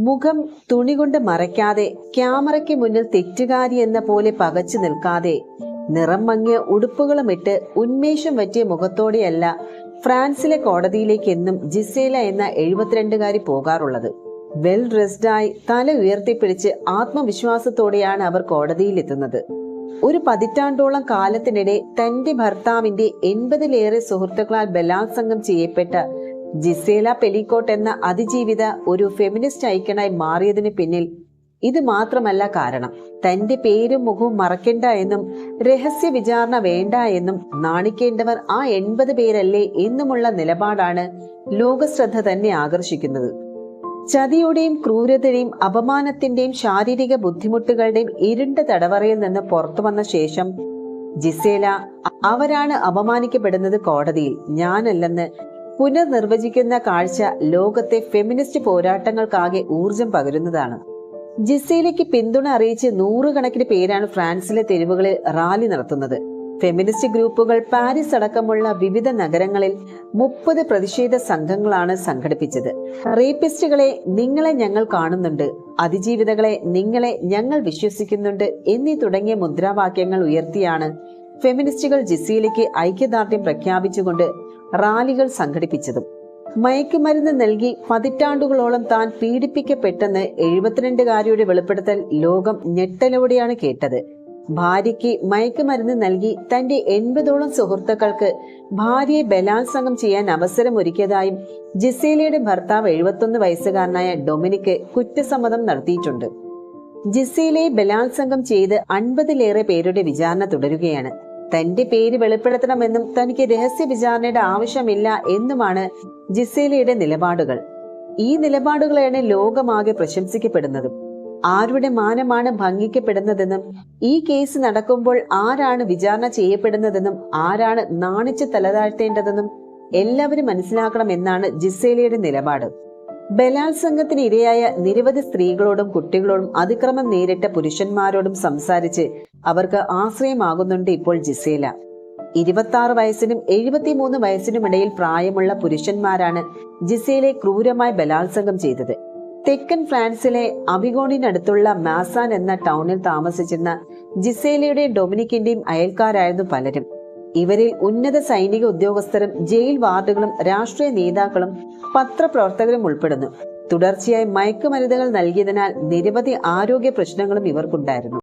മുഖം തുണി കൊണ്ട് മറയ്ക്കാതെ ക്യാമറയ്ക്ക് മുന്നിൽ തെറ്റുകാരി എന്ന പോലെ പകച്ചു നിൽക്കാതെ നിറം മങ്ങിയ ഉടുപ്പുകളും ഇട്ട് ഉന്മേഷം പറ്റിയ മുഖത്തോടെയല്ല ഫ്രാൻസിലെ കോടതിയിലേക്ക് എന്നും ജിസേല എന്ന എഴുപത്തിരണ്ടുകാരി പോകാറുള്ളത്. വെൽ ഡ്രസ്ഡായി തല ഉയർത്തിപ്പിടിച്ച് ആത്മവിശ്വാസത്തോടെയാണ് അവർ കോടതിയിലെത്തുന്നത്. ഒരു പതിറ്റാണ്ടോളം കാലത്തിനിടെ തന്റെ ഭർത്താവിന്റെ എൺപതിലേറെ സുഹൃത്തുക്കളാൽ ബലാത്സംഗം ചെയ്യപ്പെട്ട ജിസേല പെലിക്കോട്ട് എന്ന അതിജീവിത ഒരു ഫെമിനിസ്റ്റ് ഐക്കണായി മാറിയതിന് പിന്നിൽ ഇത് മാത്രമല്ല കാരണം. തന്റെ പേരും മുഖവും മറക്കേണ്ട എന്നും രഹസ്യ വിചാരണ വേണ്ട എന്നും നാണിക്കേണ്ടവർ ആ എൺപത് പേരല്ലേ എന്നുമുള്ള നിലപാടാണ് ലോകശ്രദ്ധ തന്നെ ആകർഷിക്കുന്നത്. ചതിയുടെയും ക്രൂരതയുടെയും അപമാനത്തിന്റെയും ശാരീരിക ബുദ്ധിമുട്ടുകളുടെയും ഇരുണ്ട തടവറയിൽ നിന്ന് പുറത്തു വന്ന ശേഷം ജിസേല അവരാണ് അപമാനിക്കപ്പെടുന്നത് കോടതിയിൽ. ഞാനല്ലെന്ന് പുനർനിർവചിക്കുന്ന കാഴ്ച ലോകത്തെ ഫെമിനിസ്റ്റ് പോരാട്ടങ്ങൾക്കാകെ ഊർജം പകരുന്നതാണ്. ജിസയിലേക്ക് പിന്തുണ അറിയിച്ച് നൂറുകണക്കിന് പേരാണ് ഫ്രാൻസിലെ തെരുവുകളിൽ റാലി നടത്തുന്നത്. ഫെമിനിസ്റ്റ് ഗ്രൂപ്പുകൾ പാരീസ് അടക്കമുള്ള വിവിധ നഗരങ്ങളിൽ മുപ്പത് പ്രതിഷേധ സംഘങ്ങളാണ് സംഘടിപ്പിച്ചത്. റേപ്പിസ്റ്റുകളെ നിങ്ങളെ ഞങ്ങൾ കാണുന്നുണ്ട് അതിജീവിതകളെ നിങ്ങളെ ഞങ്ങൾ വിശ്വസിക്കുന്നുണ്ട് എന്നീ തുടങ്ങിയ മുദ്രാവാക്യങ്ങൾ ഉയർത്തിയാണ് ഫെമിനിസ്റ്റുകൾ ജിസിയിലേക്ക് ഐക്യദാർഢ്യം പ്രഖ്യാപിച്ചുകൊണ്ട് റാലികൾ സംഘടിപ്പിച്ചതും മയക്കുമരുന്ന് നൽകി പതിറ്റാണ്ടുകളോളം താൻ പീഡിപ്പിക്കപ്പെട്ടെന്ന് എഴുപത്തിരണ്ടുകാരിയുടെ വെളിപ്പെടുത്തൽ ലോകം ഞെട്ടലോടെയാണ് കേട്ടത്. ഭാര്യയ്ക്ക് മയക്കുമരുന്ന് നൽകി തന്റെ എൺപതോളം സുഹൃത്തുക്കൾക്ക് ഭാര്യയെ ബലാത്സംഗം ചെയ്യാൻ അവസരമൊരുക്കിയതായും ജിസേലയുടെ ഭർത്താവ് എഴുപത്തൊന്ന് വയസ്സുകാരനായ ഡൊമിനിക്ക് കുറ്റസമ്മതം നടത്തിയിട്ടുണ്ട്. ജിസേലയെ ബലാത്സംഗം ചെയ്ത് അൻപതിലേറെ പേരുടെ വിചാരണ തുടരുകയാണ്. തന്റെ പേര് വെളിപ്പെടുത്തണമെന്നും തനിക്ക് രഹസ്യ വിചാരണയുടെ ആവശ്യമില്ല എന്നുമാണ് ജിസേലയുടെ നിലപാടുകൾ. ഈ നിലപാടുകളെയാണ് ലോകമാകെ പ്രശംസിക്കപ്പെടുന്നതും ആരുടെ മാനമാണ് ഭംഗിക്കപ്പെടുന്നതെന്നും ഈ കേസ് നടക്കുമ്പോൾ ആരാണ് വിചാരണ ചെയ്യപ്പെടുന്നതെന്നും ആരാണ് നാണിച്ച് തലതാഴ്ത്തേണ്ടതെന്നും എല്ലാവരും മനസ്സിലാക്കണമെന്നാണ് ജിസേലയുടെ നിലപാട്. ബലാത്സംഗത്തിന് ഇരയായ നിരവധി സ്ത്രീകളോടും കുട്ടികളോടും അതിക്രമം നേരിട്ട പുരുഷന്മാരോടും സംസാരിച്ച് അവർക്ക് ആശ്രയമാകുന്നുണ്ട് ഇപ്പോൾ ജിസേല. ഇരുപത്തി വയസ്സിനും എഴുപത്തിമൂന്ന് വയസ്സിനും ഇടയിൽ പ്രായമുള്ള പുരുഷന്മാരാണ് ജിസേലെ ക്രൂരമായി ബലാത്സംഗം ചെയ്തത്. തെക്കൻ ഫ്രാൻസിലെ അബിഗോണിനടുത്തുള്ള മാസാൻ എന്ന ടൗണിൽ താമസിച്ചിരുന്ന ജിസേലയുടെയും ഡൊമിനിക്കിന്റെയും അയൽക്കാരായിരുന്നു പലരും. ഇവരിൽ ഉന്നത സൈനിക ഉദ്യോഗസ്ഥരും ജയിൽ വാർഡുകളും രാഷ്ട്രീയ നേതാക്കളും പത്രപ്രവർത്തകരും ഉൾപ്പെടുന്നു. തുടർച്ചയായി മയക്കുമരുന്നുകൾ നൽകിയതിനാൽ നിരവധി ആരോഗ്യ പ്രശ്നങ്ങളും ഇവർക്കുണ്ടായിരുന്നു.